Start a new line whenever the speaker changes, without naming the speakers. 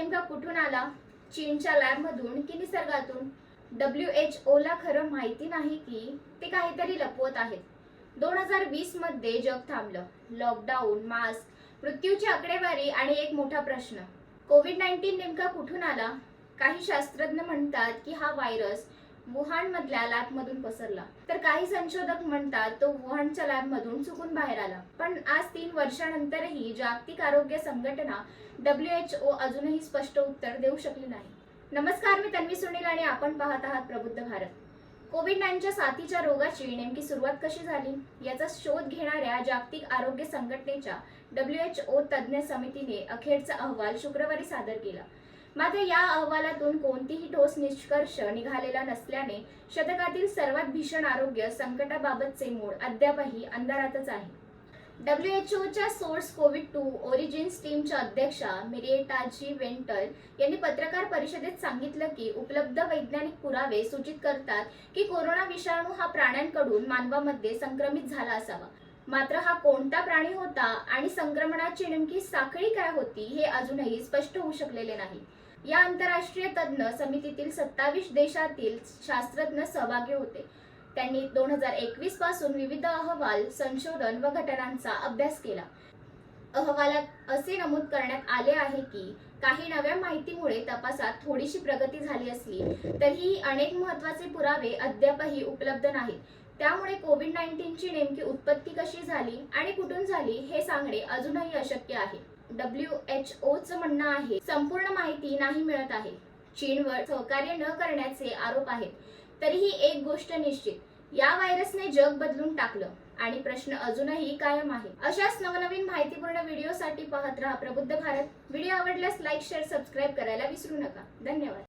नेमका कुठून आला? चीनच्या लॅबमधून की निसर्गातून? डब्ल्यू एच ओला खरं माहिती नाही की ते काहीतरी लपवत आहेत. दोन हजार वीसमध्ये जग थांबलं. लॉकडाऊन मास्क मृत्यूची आकडेवारी आणि एक मोठा प्रश्न. कोविड नाईन्टीन नेमका कुठून आला? काही शास्त्रज्ञ म्हणतात की हा व्हायरस वुहान मधल्या लॅब मधून पसरला. तर काही संशोधक म्हणतात तो वुहानच्या लॅब मधून चुकून बाहेर आला. पण आज तीन वर्षानंतरही जागतिक आरोग्य संघटना डब्ल्यू एच ओ अजूनही स्पष्ट उत्तर देऊ शकली नाही. नमस्कार मी तन्वी सुनील आणि आपण पाहत आहात प्रबुद्ध भारत. कोविड नाईनच्या साथीच्या रोगाची नेमकी सुरुवात कशी झाली? याचा शोध घेणाऱ्या जागतिक आरोग्य संघटनेच्या डब्ल्यू एच ओ तज्ज्ञ समितीने अखेरचा अहवाल शुक्रवारी सादर केला. मात्र या अहवालातून कोणतीही ठोस निष्कर्ष निघालेला नसल्याने शतकातील सर्वात भीषण आरोग्य संकटाबाबतचे मूळ अद्यापही अंधारातच आहे. डब्ल्यू एच ओच्या सोर्स कोविड टू ओरिजिन्स टीमच्या अध्यक्षा मिरिएटा जी वेंटल यांनी पत्रकार परिषदेत सांगितलं की उपलब्ध वैज्ञानिक पुरावे सूचित करतात की कोरोना विषाणू हा प्राण्यांकडून मानवामध्ये संक्रमित झाला असावा. मात्र हा कोणता प्राणी होता आणि संक्रमणाची नेमकी साखळी काय होती हे अजूनही स्पष्ट होऊ शकलेले नाही. या आंतरराष्ट्रीय तज्ज्ञ समितीतील सत्तावीस देशातील शास्त्रज्ञ सहभागी होते. त्यांनी दोन हजार एकवीसपासून विविध अहवाल संशोधन व घटनांचा अभ्यास केला. अहवालात असे नमूद करण्यात आले आहे की काही नव्या माहितीमुळे तपासात थोडीशी प्रगती झाली असली तरीही अनेक महत्त्वाचे पुरावे अद्यापही उपलब्ध नाहीत. त्यामुळे कोविड नाईन्टीनची नेमकी उत्पत्ती कशी झाली आणि कुठून झाली हे सांगणे अजूनही अशक्य आहे. डब्ल्यू एच ओचं म्हणणं आहे संपूर्ण माहिती नाही मिळत आहे. चीनवर सहकार्य न करण्याचे आरोप आहेत. तरीही एक गोष्ट निश्चित या व्हायरसने जग बदलून टाकलं आणि प्रश्न अजूनही कायम आहे. अशाच नवनवीन माहितीपूर्ण व्हिडिओसाठी पाहत राहा प्रबुद्ध भारत. व्हिडिओ आवडल्यास लाईक शेअर सबस्क्राईब करायला विसरू नका. धन्यवाद.